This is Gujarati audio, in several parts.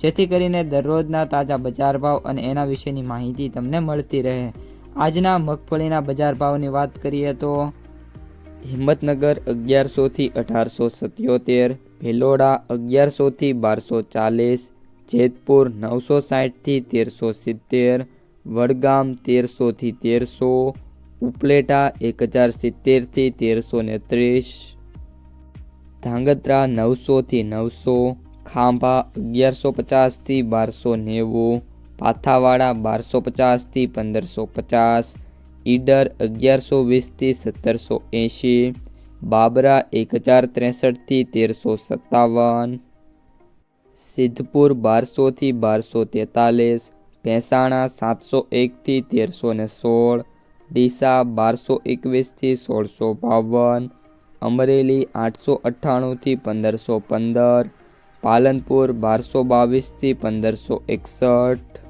જેથી કરીને દરરોજના તાજા બજાર ભાવ અને એના વિશેની માહિતી તમને મળતી રહે. આજના મગફળીના બજાર ભાવની વાત કરીએ તો હિંમતનગર અગિયારસોથી અઢારસો સત્યોતેર, ભેલોડા અગિયારસોથી બારસો ચાલીસ, જેતપુર નવસો સાઠથી તેરસો સિત્તેર, વડગામ તેરસોથી તેરસો, ઉપલેટા એક હજાર સિત્તેરથી તેરસો ને ત્રીસ, ધાંગધ્રા નવસોથી નવસો ખાંભા અગિયારસો પચાસથી બારસો નેવું, પાથાવાડા બારસો પચાસથી પંદરસો પચાસ, ઈડર અગિયારસો વીસથી સત્તરસો એંશી, બાબરા એક હજાર ત્રેસઠથી તેરસો સત્તાવન, સિદ્ધપુર બારસોથી બારસો તેતાલીસ, ભેંસાણા સાતસો એકથી તેરસો ને સોળ, ડીસા બારસો એકવીસથી સોળસો બાવન, અમરેલી આઠસો અઠ્ઠાણુંથી પંદરસો પંદર પાલનપુર બારસો બાવીસથી પંદરસો એકસઠ.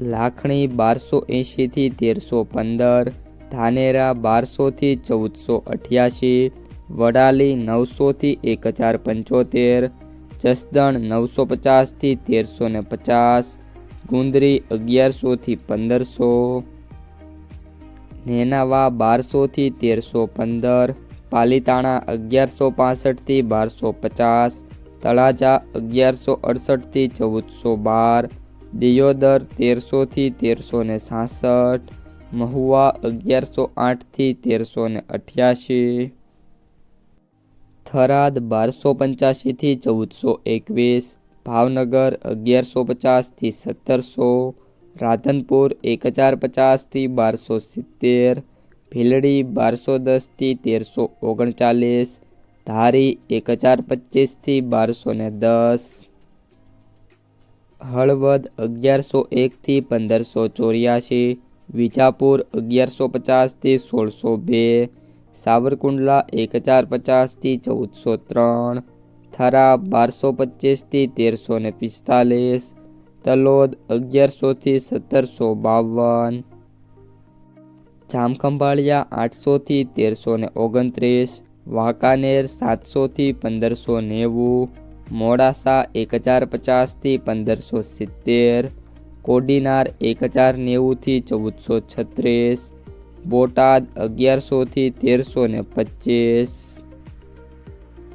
લાખણી બારસો એંશીથી તેરસો પંદર. ધાનેરા બારસોથી ચૌદસો અઠ્યાસી. વડાલી નવસોથી એક હજાર પંચોતેર. જસદણ નવસો પચાસથી તેરસો ને પચાસ. ગુંદરી અગિયારસોથી પંદરસો. નેનાવા બારસોથી તેરસો પંદર. પાલીતાણા અગિયારસો પાસઠથી બારસો પચાસ. તળાજા અગિયારસો અડસઠથી ચૌદસો બાર, દિયોદર તેરસોથી તેરસો ને સાસઠ, મહુવા અગિયારસો આઠથી તેરસો ને અઠ્યાસી. થરાદ બારસો પંચ્યાસીથી ચૌદસો એકવીસ, ભાવનગર અગિયારસો પચાસથી સત્તરસો, રાધનપુર એક હજાર પચાસથી બારસો સિત્તેર, ભીલડી બારસો દસથી તેરસો ઓગણચાલીસ ધારી એક હજાર પચીસથી બારસો ને દસ. હળવદ અગિયારસો એકથી પંદરસો ચોર્યાસી વિજાપુર અગિયારસો પચાસથી સોળસો બે. સાવરકુંડલા એક હજાર પચાસથી ચૌદસો ત્રણ. થરા બારસો પચીસથી તેરસો ને પિસ્તાલીસ. તલોદ અગિયારસોથી સત્તરસો બાવન. જામખંભાળિયા આઠસોથી તેરસો ને ઓગણત્રીસ. વાંકાનેર સાતસોથી પંદરસો નેવું, મોડાસા એક હજાર પચાસથી પંદરસો સિત્તેર, કોડીનાર એક હજાર નેવુંથી ચૌદસો છત્રીસ, બોટાદ અગિયારસોથી તેરસો ને પચીસ.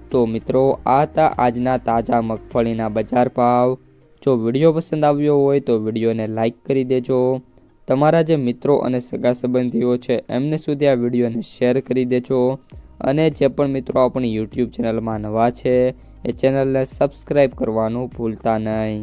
તો મિત્રો, આ હતા આજના તાજા મગફળીના બજાર ભાવ. જો વીડિયો પસંદ આવ્યો હોય તો વિડીયોને લાઇક કરી દેજો. તમારા જે મિત્રો અને સગા સંબંધીઓ છે, એમને સુધી આ વિડીયોને શેર કરી દેજો. અને જે પણ મિત્રો આપણી યુટ્યુબ ચેનલમાં નવા છે, એ ચેનલને સબસ્ક્રાઈબ કરવાનું ભૂલતા નહીં.